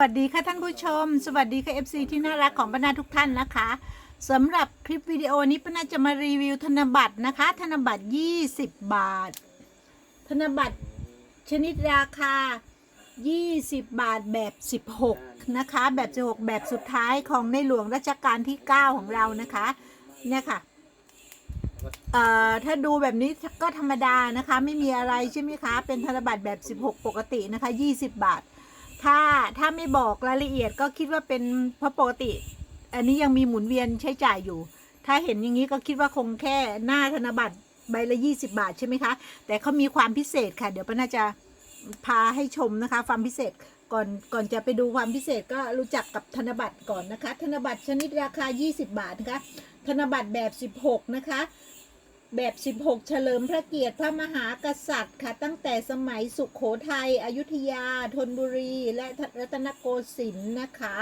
สวัสดีค่ะท่านผู้ชม สวัสดีค่ะ FC ที่น่ารักของบรรดาทุกท่านนะคะสำหรับคลิปวิดีโอนี้ป้านาจะมารีวิวธนบัตรนะคะ ธนบัตร 20 บาท ธนบัตรชนิดราคา 20 บาทแบบ 16 นะคะ แบบ 16 แบบสุดท้ายของในหลวงรัชกาลที่ 9 ของเรานะคะ เนี่ยค่ะเอ่อถ้าดูแบบนี้ก็ธรรมดานะคะ ไม่มีอะไรใช่ไหมคะ เป็นธนบัตรแบบ 16 ปกตินะคะ 20 บาท ถ้าถ้าไม่บอกรายละเอียดก็คิดว่าเป็นเพราะปกติ อันนี้ยังมีหมุนเวียนใช้จ่ายอยู่ ถ้าเห็นอย่างนี้ก็คิดว่าคงแค่หน้าธนบัตรใบละ 20 บาทใช่ไหมคะ แต่เขามีความพิเศษค่ะ เดี๋ยวป้าน่าจะพาให้ชมนะคะความพิเศษก่อนก่อนจะไปดูความพิเศษก็รู้จักกับธนบัตรก่อนนะคะ ธนบัตรชนิดราคา 20 บาทนะคะ ธนบัตรแบบ 16 นะคะ แบบ 16 เฉลิมพระเกียรติพระมหากษัตริย์ค่ะ ตั้งแต่สมัยสุขโขทัยอยุธยา ธนบุรี และรัตนโกสินทร์นะคะ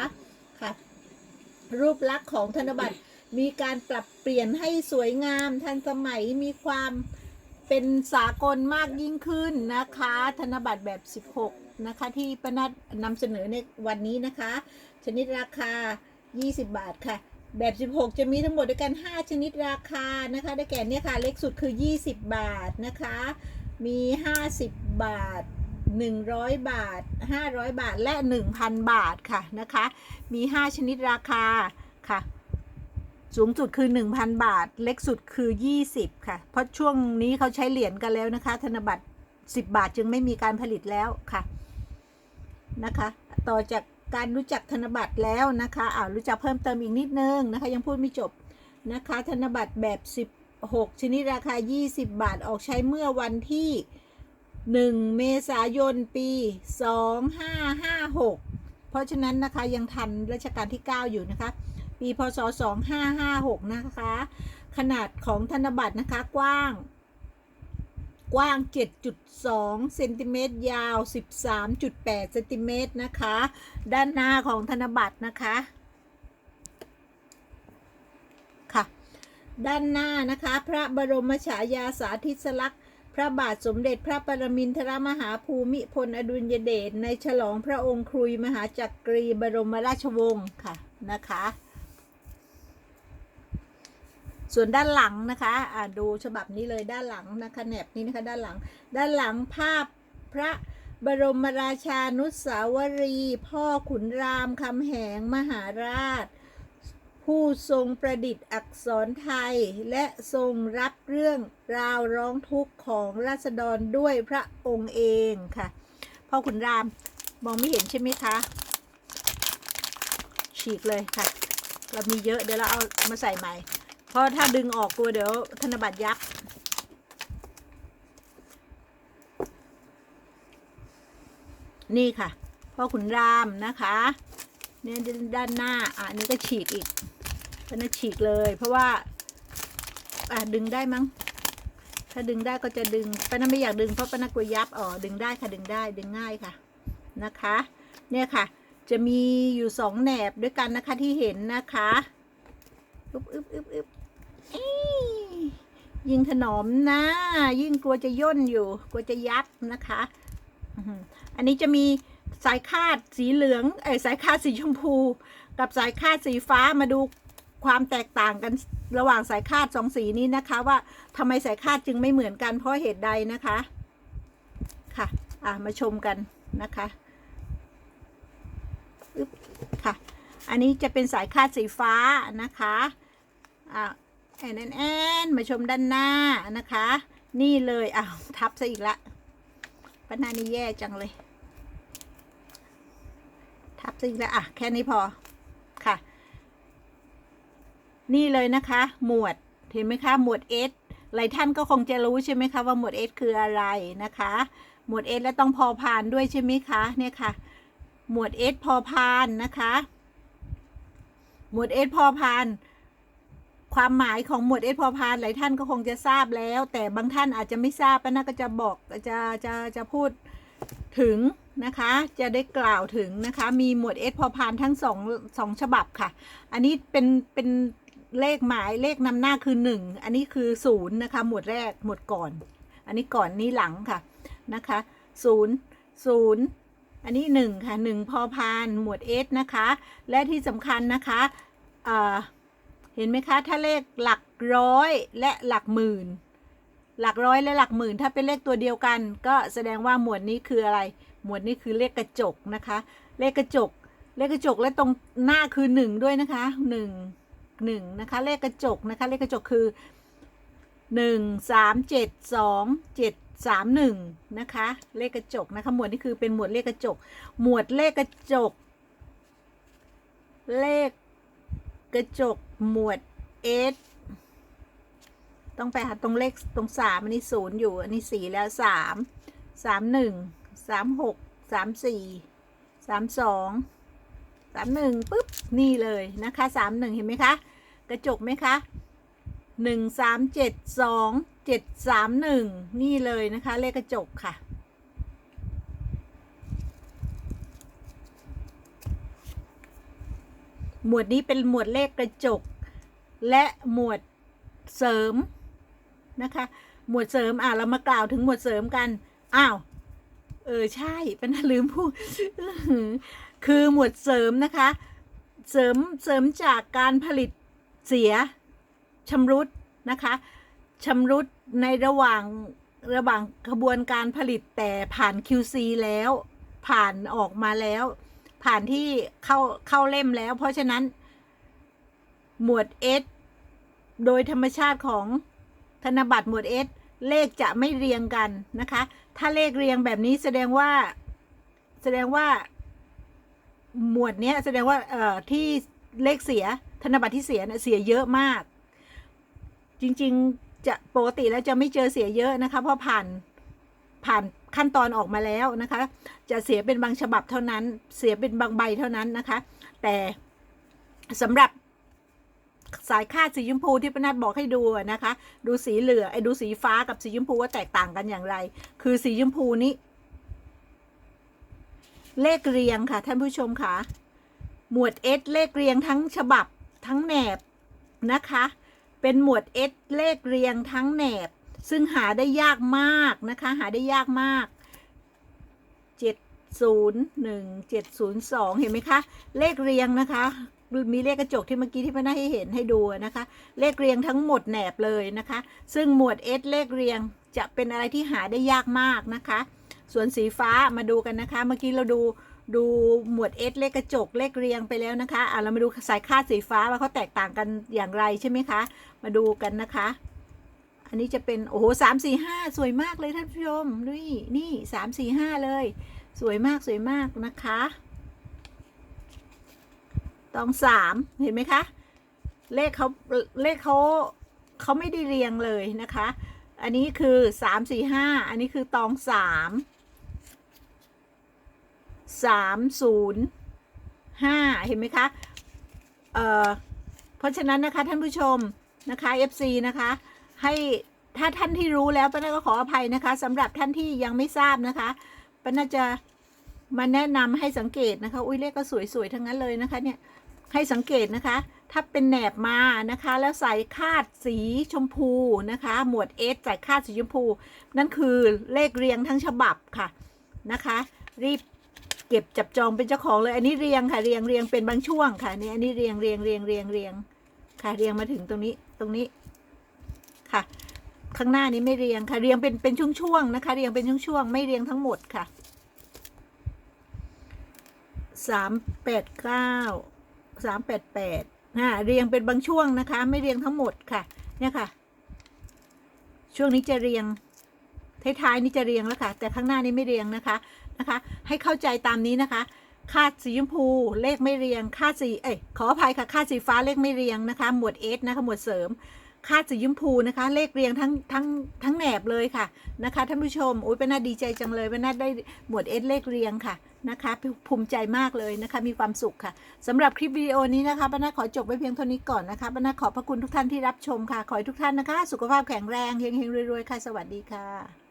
ค่ะ รูปลักษณ์ของธนบัตรมีการปรับเปลี่ยนให้สวยงามทันสมัยมีความเป็นสากลมากยิ่งขึ้นนะคะ ธนบัตรแบบ 16 นะคะ ที่ประนัดนำเสนอในวันนี้นะคะ ชนิดราคา 20 บาทค่ะ แบบ 16 จะมีทั้งหมดด้วยกัน 5 ชนิดราคานะคะ ได้แก่เนี่ยค่ะ เล็กสุดคือ 20 บาทนะคะ มี 50 บาท 100 บาท 500 บาทและ 1,000 บาทค่ะนะคะ มี 5 ชนิดราคาค่ะ สูงสุดคือ 1,000 บาท เล็กสุดคือ 20 ค่ะ เพราะช่วงนี้เขาใช้เหรียญกันแล้วนะคะ ธนบัตร 10 บาทจึงไม่มีการผลิตแล้วค่ะนะคะ ต่อจาก การรู้จักธนบัตรแล้วนะคะอ่ารู้จักเพิ่มเติมอีกนิดนึงนะคะ ยังพูดไม่จบนะคะ ธนบัตรแบบ 16 ชนิดราคา 20 บาทออกใช้เมื่อวันที่ 1 เมษายน ปี 2556 เพราะฉะนั้นนะคะยังทันรัชกาลที่ 9 อยู่นะคะ ปีพศ 2556 นะคะ ขนาดของธนบัตรนะคะกว้าง กว้าง 7.2 เซนติเมตร ยาว 13.8 เซนติเมตรนะคะ ด้านหน้าของธนบัตรนะคะ ค่ะ ด้านหน้านะคะ พระบรมฉายาสาธิสลักษณ์ พระบาทสมเด็จพระปรมินทรมหาภูมิพลอดุลยเดช ในฉลองพระองค์ครุยมหาจักรีบรมราชวงศ์ค่ะ นะคะ ส่วนด้านหลังนะคะอ่าดูฉบับนี้เลยด้านหลังนะคะแหนบนี้นะคะด้านหลัง ด้านหลังภาพพระบรมราชานุสาวรี พ่อขุนรามคำแหงมหาราช ผู้ทรงประดิษฐ์อักษรไทย และทรงรับเรื่องราวร้องทุกข์ของราษฎรด้วยพระองค์เองค่ะ พ่อขุนรามมองไม่เห็นใช่ไหมคะ ฉีกเลยค่ะ เรามีเยอะเดี๋ยวเราเอามาใส่ใหม่ ราะถ้าดึงออกกลัวเดี๋ยวธนบัตรยับนี่ค่ะ พ่อขุนรามนะคะเนี่ยด้านหน้าอะอันนี้ก็ฉีกอีกก็น่าฉีกเลย เพราะว่า อะดึงได้มั้ง ถ้าดึงได้ก็จะดึงป้านาไม่อยากดึงเพราะป้านาลัวยับอ๋อดึงได้ค่ะดึงได้ดึงง่ายค่ะนะคะ เนี่ยค่ะ จะมีอยู่สองแหนบด้วยกันนะคะที่เห็นนะคะอึบอึบอึบอึบ ยิงถนอมนะ ยิ่งกลัวจะย่นอยู่ กลัวจะยับนะคะ อันนี้จะมีสายคาดสีเหลืองเอ้สายคาดสีชมพู กับสายคาดสีฟ้ามาดูความแตกต่างกันระหว่างสายคาดสองสีนี้นะคะ ว่าทำไมสายคาดจึงไม่เหมือนกันเพราะเหตุใดนะคะ ค่ะอะมาชมกันนะคะอึ๊บค่ะ อันนี้จะเป็นสายคาดสีฟ้านะคะอะ แอนแอนแอนมาชมด้านหน้านะคะ นี่เลยอ้าวทับซะอีกละป้านานี่แย่จังเลย ทับซะอีกแล้วอะแค่นี้พอค่ะ นี่เลยนะคะ หมวดเห็นไหมคะ หมวด S หลายท่านก็คงจะรู้ใช่ไหมคะว่าหมวด S คืออะไรนะคะ หมวด S และต้องพอพานด้วยใช่ไหมคะเนี่ยค่ะ หมวด S พอพานนะคะ หมวด S พอพาน ความหมายของหมวด S พอพานหลายท่านก็คงจะทราบแล้ว แต่บางท่านอาจจะไม่ทราบป้านาก็จะบอกจะจะจะพูดถึงนะคะ จะได้กล่าวถึงนะคะ มีหมวด S พอพานทั้งสองสองฉบับค่ะ อันนี้เป็นเป็นเลขหมายเลขนำหน้าคือหนึ่งอันนี้คือศูนย์นะคะ หมวดแรกหมวดก่อน อันนี้ก่อนนี้หลังค่ะนะคะศูนย์ศูนย์อันนี้หนึ่งค่ะหนึ่งพอพานหมวดเอสนะคะ และที่สำคัญนะคะอ่อ เห็นไหมคะ ถ้าเลขหลักร้อยและหลักหมื่น หลักร้อยและหลักหมื่น ถ้าเป็นเลขตัวเดียวกัน ก็แสดงว่าหมวดนี้คืออะไร หมวดนี้คือเลขกระจกนะคะ เลขกระจก เลขกระจกและตรงหน้าคือหนึ่งด้วยนะคะหนึ่งหนึ่งนะคะ เลขกระจกนะคะ เลขกระจกคือหนึ่งสามเจ็ดสองเจ็ดสามหนึ่งนะคะ เลขกระจกนะคะ หมวดนี้คือเป็นหมวดเลขกระจก หมวดเลขกระจก เลขกระจก หมวดเอสต้องไปหาตรงเลขตรงสามอันนี้ศูนย์อยู่ อันนี้สี่แล้วสามสามหนึ่งสามหกสามสี่สามสองสามหนึ่งปุ๊บ นี่เลยนะคะสามหนึ่งเห็นไหมคะ กระจกไหมคะหนึ่งสามเจ็ดสองเจ็ดสามหนึ่งนี่เลยนะคะ เลขกระจกค่ะ หมวดนี้เป็นหมวดเลขกระจก และหมวดเสริมนะคะ หมวดเสริมอะเรามากล่าวถึงหมวดเสริมกัน อ้าว เออใช่เป็นน่าลืมพูดคือหมวดเสริมนะคะ เสริมเสริมจากการผลิตเสียชำรุดนะคะชำรุดในระหว่างระหว่างกระบวนการผลิตแต่ผ่าน QC แล้ว ผ่านออกมาแล้ว ผ่านที่เข้าเข้าเล่มแล้ว เพราะฉะนั้น หมวด S โดยธรรมชาติของธนบัตรหมวด S เลขจะไม่เรียงกันนะคะ ถ้าเลขเรียงแบบนี้แสดงว่าแสดงว่าหมวดเนี้ยแสดงว่าเอ่อที่เลขเสียธนบัตรที่เสียเนี่ยเสียเยอะมาก จริง ๆ จะปกติแล้วจะไม่เจอเสียเยอะนะคะเพราะผ่านผ่าน ขั้นตอนออกมาแล้วนะคะ จะเสียเป็นบางฉบับเท่านั้น เสียเป็นบางใบเท่านั้นนะคะ แต่สำหรับสายคาดสีชมพูที่ปนัดบอกให้ดูนะคะ ดูสีเหลืองไอ้ดูสีฟ้ากับสีชมพูว่าแตกต่างกันอย่างไร คือสีชมพูนี้ เลขเรียงค่ะ ท่านผู้ชมค่ะ หมวด S เลขเรียงทั้งฉบับทั้งแหนบนะคะ เป็นหมวด S เลขเรียงทั้งแหนบ ซึ่งหาได้ยากมากนะคะ หาได้ยากมาก701 702เห็นไหมคะ เลขเรียงนะคะมีเลขกระจกที่เมื่อกี้ที่พน้าให้เห็นให้ดูนะคะ เลขเรียงทั้งหมดแหนบเลยนะคะ ซึ่งหมวด S เลขเรียงจะเป็นอะไรที่หาได้ยากมากนะคะ ส่วนสีฟ้ามาดูกันนะคะ เมื่อกี้เราดูดูหมวด S เลขกระจกเลขเรียงไปแล้วนะคะอะเรามาดูสายคาดสีฟ้าว่าเขาแตกต่างกันอย่างไรใช่ไหมคะ มาดูกันนะคะ อันนี้จะเป็นโอ้โหสามสี่ห้าสวยมากเลยท่านผู้ชมนี่นี่สามสี่ห้าเลย สวยมากสวยมากนะคะตองสามเห็นไหมคะ เลขเขาเลขเขาเขาไม่ได้เรียงเลยนะคะ อันนี้คือสามสี่ห้าอันนี้คือตองสามสามศูนย์ห้าเห็นไหมคะเอ่อเพราะฉะนั้นนะคะท่านผู้ชมนะคะ FC นะคะ ให้ถ้าท่านที่รู้แล้วป้าน่าก็ขออภัยนะคะสำหรับท่านที่ยังไม่ทราบนะคะป้าน่าจะมาแนะนำให้สังเกตนะคะ อุ้ยเลขก็สวยๆทั้งนั้นเลยนะคะเนี่ยให้สังเกตนะคะ ถ้าเป็นแหนบมานะคะ แล้วใส่คาดสีชมพูนะคะ หมวดเอสใส่คาดสีชมพู นั่นคือเลขเรียงทั้งฉบับค่ะนะคะ รีบเก็บจับจองเป็นเจ้าของเลย อันนี้เรียงค่ะเรียงเรียงเป็นบางช่วงค่ะนี่อันนี้เรียงเรียงเรียงเรียงเรียงค่ะเรียงมาถึงตรงนี้ตรงนี้ ค่ะ ข้างหน้านี้ไม่เรียงค่ะ เรียงเป็นเป็นช่วงๆนะคะ เรียงเป็นช่วงๆไม่เรียงทั้งหมดค่ะสามแปดเก้าสามแปดแปดอ่าเรียงเป็นบางช่วงนะคะ ไม่เรียงทั้งหมดค่ะ เนี่ยค่ะ ช่วงนี้จะเรียงท้ายๆนี้จะเรียงแล้วค่ะ แต่ข้างหน้านี้ไม่เรียงนะคะนะคะ ให้เข้าใจตามนี้นะคะคาดสีชมพูเลขไม่เรียงคาดสีเอ้ยขออภัยค่ะคาดสีฟ้าเลขไม่เรียงนะคะ หมวดเอสนะคะหมวดเสริม คาดสีชมพูนะคะ เลขเรียงทั้งทั้งทั้งแหนบเลยค่ะนะคะท่านผู้ชมโอ้ยเป็นน่าดีใจจังเลยเป็นน่าได้หมวดเอสเลขเรียงค่ะนะคะภูมิใจมากเลยนะคะมีความสุขค่ะสำหรับคลิปวิดีโอนี้นะคะป้านาขอจบไว้เพียงเท่านี้ก่อนนะคะป้านาขอบพระคุณทุกท่านที่รับชมค่ะ ขอให้ทุกท่านนะคะ สุขภาพแข็งแรงเฮงๆรวยๆค่ะ สวัสดีค่ะ